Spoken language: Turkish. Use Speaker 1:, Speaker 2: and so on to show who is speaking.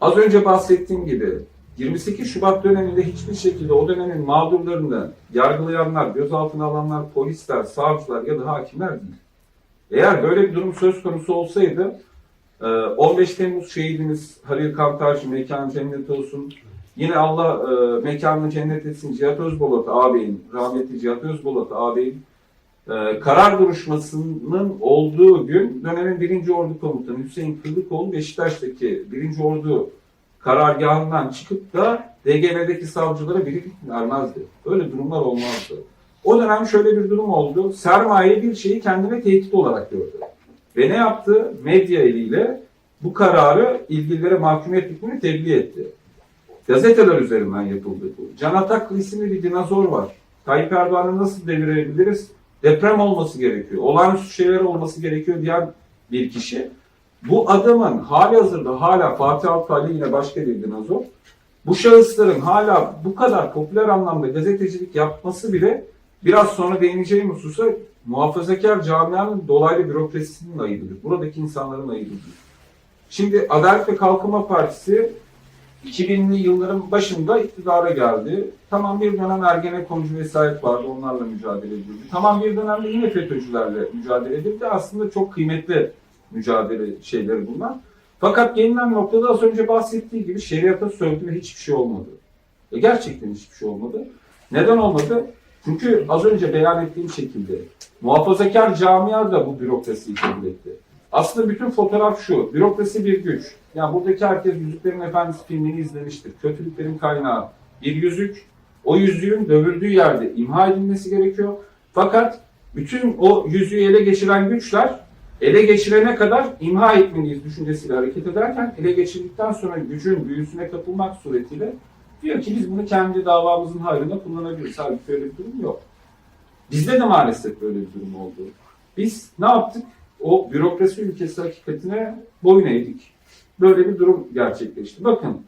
Speaker 1: Az önce bahsettiğim gibi 28 Şubat döneminde hiçbir şekilde o dönemin mağdurlarını yargılayanlar, gözaltına alanlar, polisler, savcılar ya da hakimler değil. Eğer böyle bir durum söz konusu olsaydı e, 15 Temmuz şehidimiz Halil Kantarcı mekanı cennet olsun. Yine Allah e, mekanını cennet etsin Cihat Özbolat ağabeyin, rahmetli Cihat Özbolat ağabeyin e, karar duruşmasının olduğu gün dönemin 1. Ordu Komutanı Hüseyin Kılıkoğlu Beşiktaş'taki 1. Ordu karargahından çıkıp da DGM'deki savcılara biri vermezdi. Öyle durumlar olmazdı. O dönem şöyle bir durum oldu. Sermaye bir şeyi kendine tehdit olarak gördü. Ve ne yaptı? Medya eliyle bu kararı ilgililere mahkumiyet hükmünü tebliğ etti. Gazeteler üzerinden yapıldı bu. Can Ataklı isimli bir dinozor var. Tayyip Erdoğan'ı nasıl devirebiliriz? Deprem olması gerekiyor. Olağanüstü şeyler olması gerekiyor diyen bir kişi. Bu adamın hali hazırda hala Fatih Altaylı yine başka bir dinozor. Bu şahısların hala bu kadar popüler anlamda gazetecilik yapması bile biraz sonra değineceğim hususa muhafazakar camianın dolaylı bürokrasisinin ayıbıdır. Buradaki insanların ayıbıdır. Şimdi Adalet ve Kalkınma Partisi 2000'li yılların başında iktidara geldi. Tamam bir dönem Ergenekoncu vesayet vardı, onlarla mücadele edildi. Tamam bir dönemde yine FETÖ'cülerle mücadele edildi. Aslında çok kıymetli mücadele şeyleri bunlar. Fakat gelinen noktada az önce bahsettiği gibi şeriata sövdü ve hiçbir şey olmadı. E gerçekten hiçbir şey olmadı. Neden olmadı? Çünkü az önce beyan ettiğim şekilde muhafazakar camia da bu bürokrasiyi kabul etti. Aslında bütün fotoğraf şu. Bürokrasi bir güç. Yani buradaki herkes Yüzüklerin Efendisi filmini izlemiştir. Kötülüklerin kaynağı bir yüzük. O yüzüğün dövüldüğü yerde imha edilmesi gerekiyor. Fakat bütün o yüzüğü ele geçiren güçler ele geçirene kadar imha etmeliyiz düşüncesiyle hareket ederken ele geçirdikten sonra gücün büyüsüne kapılmak suretiyle diyor ki biz bunu kendi davamızın hayrına kullanabiliriz. Halbuki öyle bir durum yok. Bizde de maalesef böyle bir durum oldu. Biz ne yaptık? O bürokrasi ülkesi hakikatine boyun eğdik. Böyle bir durum gerçekleşti. Bakın